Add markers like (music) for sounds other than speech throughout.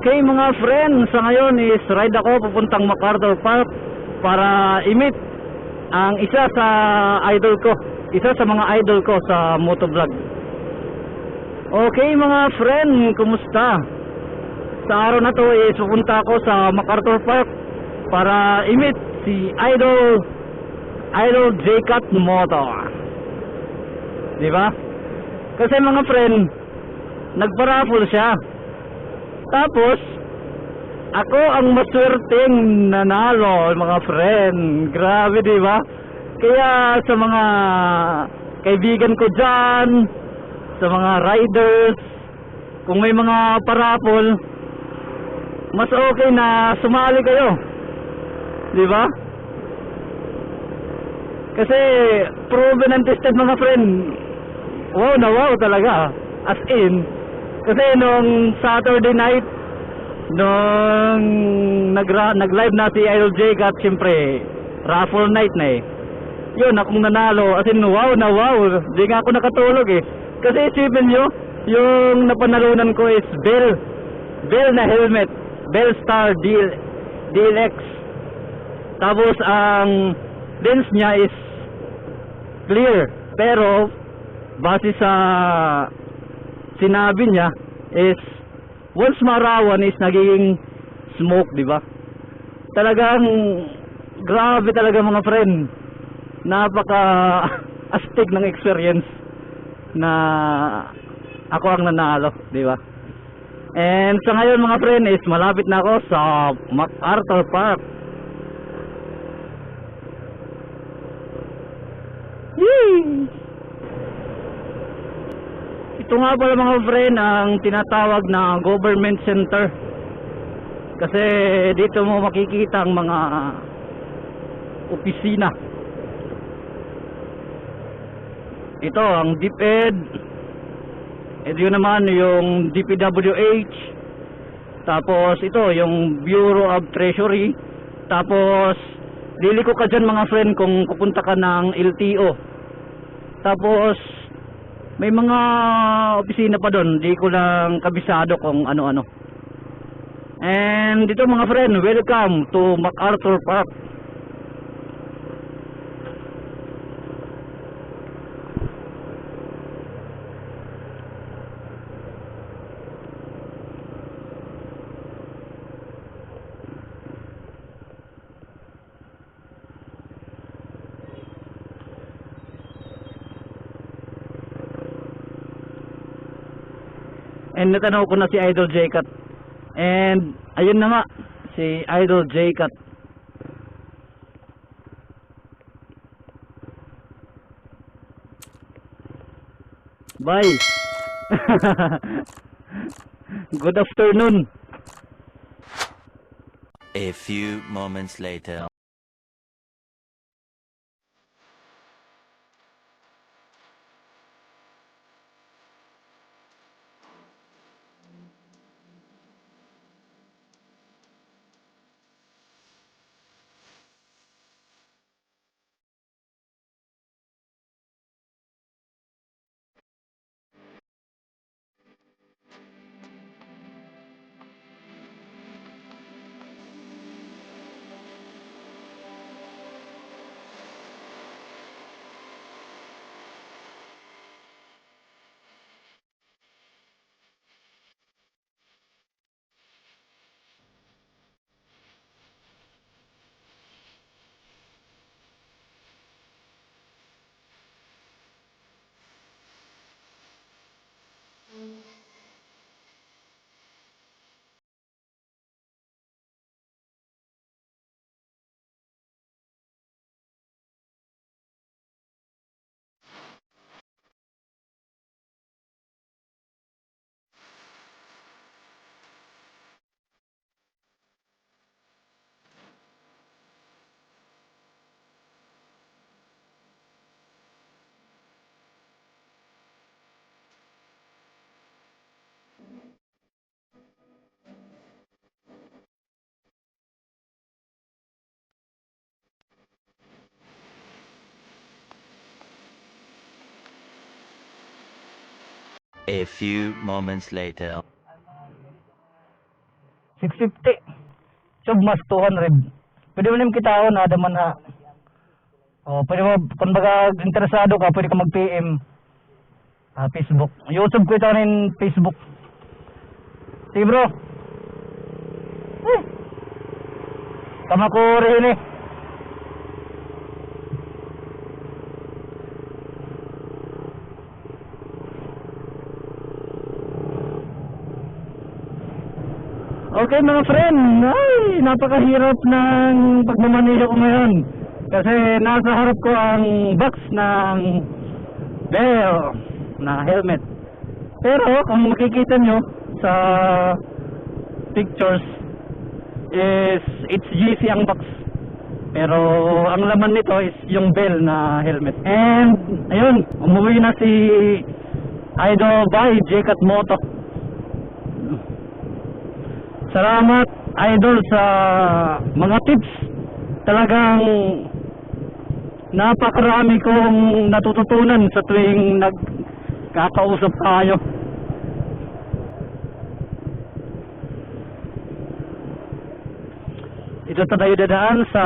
Okay mga friend, sa ngayon is ride ako pupuntang MacArthur Park para i-meet ang isa sa idol ko, isa sa mga idol ko sa motovlog. Okay mga friend, kumusta? Sa araw na to is pupunta ako sa MacArthur Park para i-meet si idol idol J-Cat Motor. Di ba? Kasi mga friend, nagparapol siya. Tapos, ako ang maswerteng nanalo, mga friend. Grabe, di ba? Kaya sa mga kaibigan ko dyan, sa mga riders, kung may mga parapol, mas okay na sumali kayo. Di ba? Kasi proven and tested mga friend. Wow na wow talaga. As in, kasi nung Saturday night, nung nagra, nag-live na si Idol Jake at siyempre, raffle night na eh. Yun, akong nanalo. As in, wow na wow. Di nga ako nakatulog eh. Kasi isipin nyo, yung napanalunan ko is Bell. Bell na helmet. Bell Star DL, DLX. Tapos ang lens niya is clear. Pero base sa sinabi niya is once marawan is nagiging smoke, di ba? Talagang grabe talaga mga friend. Napaka astig ng experience na ako ang nanalo, di ba? And sa ngayon mga friend is malapit na ako sa MacArthur Park. Nga pala mga friend ang tinatawag na government center. Kasi dito mo makikita ang mga opisina. Ito ang DepEd. Ito yun naman yung DPWH. Tapos ito yung Bureau of Treasury. Tapos liliko ka dyan mga friend kung pupunta ka ng LTO. Tapos may mga opisina pa doon, di ko lang kabisado kung ano-ano. And dito mga friend, welcome to MacArthur Park. And natanaw ko na si Idol J-Cat. And ayun na nga, si Idol J-Cat. Bye. (laughs) Good afternoon. A few moments later. A few moments later. 650. Sub mas 200. Pwede mo naman kita na daman ha. O, pwede mo, kung baga interesado ka, pwede ka mag-PM. Ah, Facebook. YouTube ko ito rin Facebook. Sige bro. Eh. Tama ko rin eh. Okay mga friend, ay napakahirap ng pagmamanila ko ngayon. Kasi nasa harap ko ang box ng Bell na helmet. Pero kung makikita nyo sa pictures is it's GC ang box. Pero ang laman nito is yung Bell na helmet. And ayun, umuwi na si Idol by Jekat Moto. Salamat idol sa mga tips. Talagang napakarami kong natututunan sa tuwing nagkakausap tayo. Ito tayo dadaan sa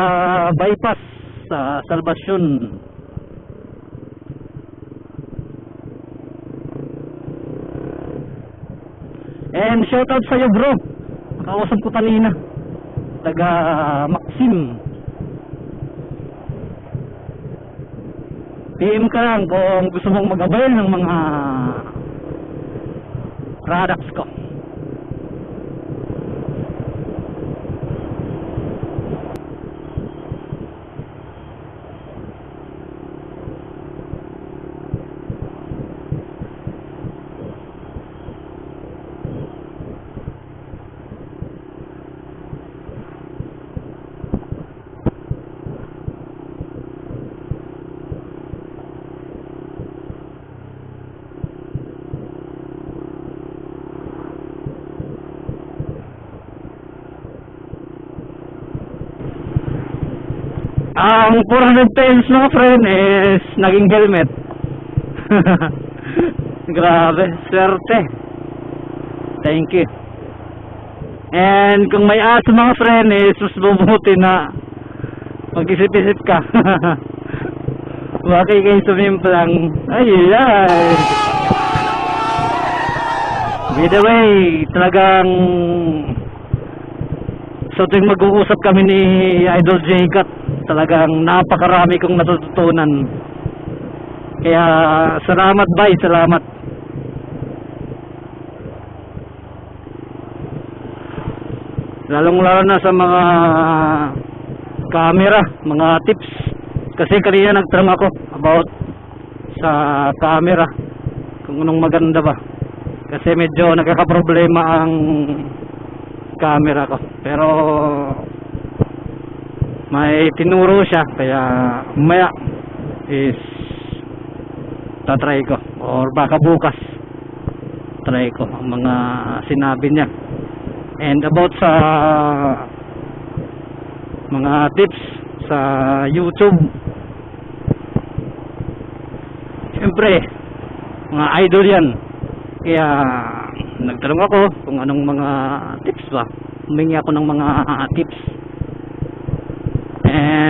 bypass sa Salvacion. And shout out sa iyo bro. Nakausap ko kanina. Taga Maxim. PM ka lang kung gusto mong mag-avail ng mga products ko. Ang 400 pesos mga friend is naging helmet. (laughs) Grabe, swerte. Thank you. And kung may aso mga friend is mas mabuti na mag-isip-isip ka. (laughs) Bakit kayo sumimplang? Ay, ay. By the way, talagang So tuwing mag-uusap kami ni Idol J Cat, talagang napakarami kong natututunan. Kaya salamat bye, salamat. Lalong lalo na sa mga camera, mga tips. Kasi kanina nagtanong ako about sa camera, kung anong maganda ba. Kasi medyo nagkakaproblema ang camera ko. Pero may tinuro siya kaya maya is tatry ko. Or baka bukas try ko ang mga sinabi niya. And about sa mga tips sa YouTube. Syempre mga idol yan. Kaya nagtanong ako kung anong mga tips ba? Humingi ako ng mga tips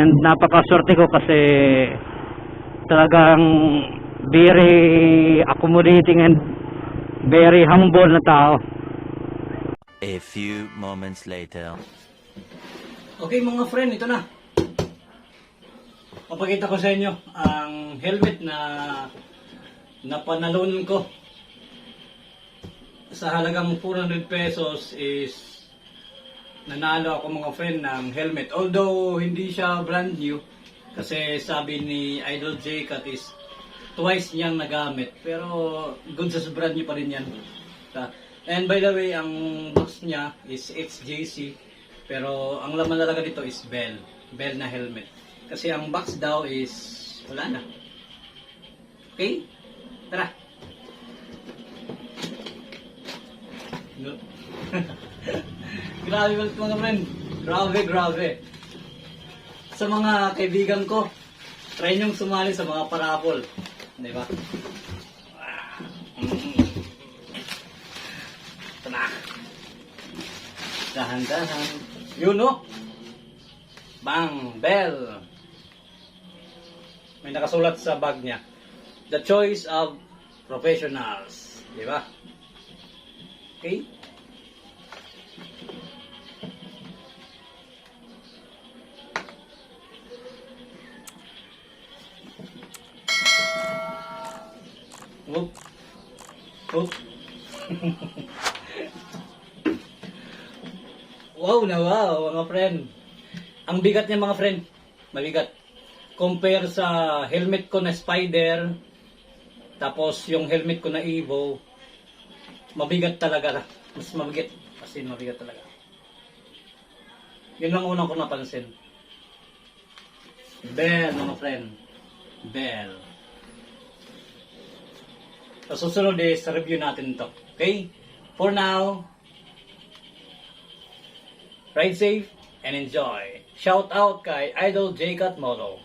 and napakaswerte ko kasi talagang very accommodating and very humble na tao A few moments later. Okay mga friend, ito na. Papakita ko sa inyo ang helmet na napanalon ko. Sa halagang 400 pesos is nanalo ako mga friend ng helmet. Although hindi siya brand new kasi sabi ni Idol J Cat is twice niyang nagamit. Pero good sa brand new pa rin yan. And by the way, ang box niya is HJC. Pero ang laman talaga dito is Bell. Bell na helmet. Kasi ang box daw is wala na. Okay? Tara. (laughs) No. (laughs) grabe mga friend. Grabe, grabe. Sa mga kaibigan ko, try niyong sumali sa mga parapol. Di ba? Ito na. Dahan-dahan. Yun no? Bang! Bell! May nakasulat sa bag niya. The choice of professionals. Di ba? Okay? Oop. Oop. wow na wow, mga friend. Ang bigat niya mga friend. Mabigat. Compare sa helmet ko na Spider, tapos yung helmet ko na Evo, mabigat talaga. Mas mabigat. Kasi mabigat talaga. Yun lang unang ko napansin. Bell, mga friend. Bell. Sa susunod is review natin to. Okay? For now, ride safe and enjoy. Shout out kay Idol J Cat Moto.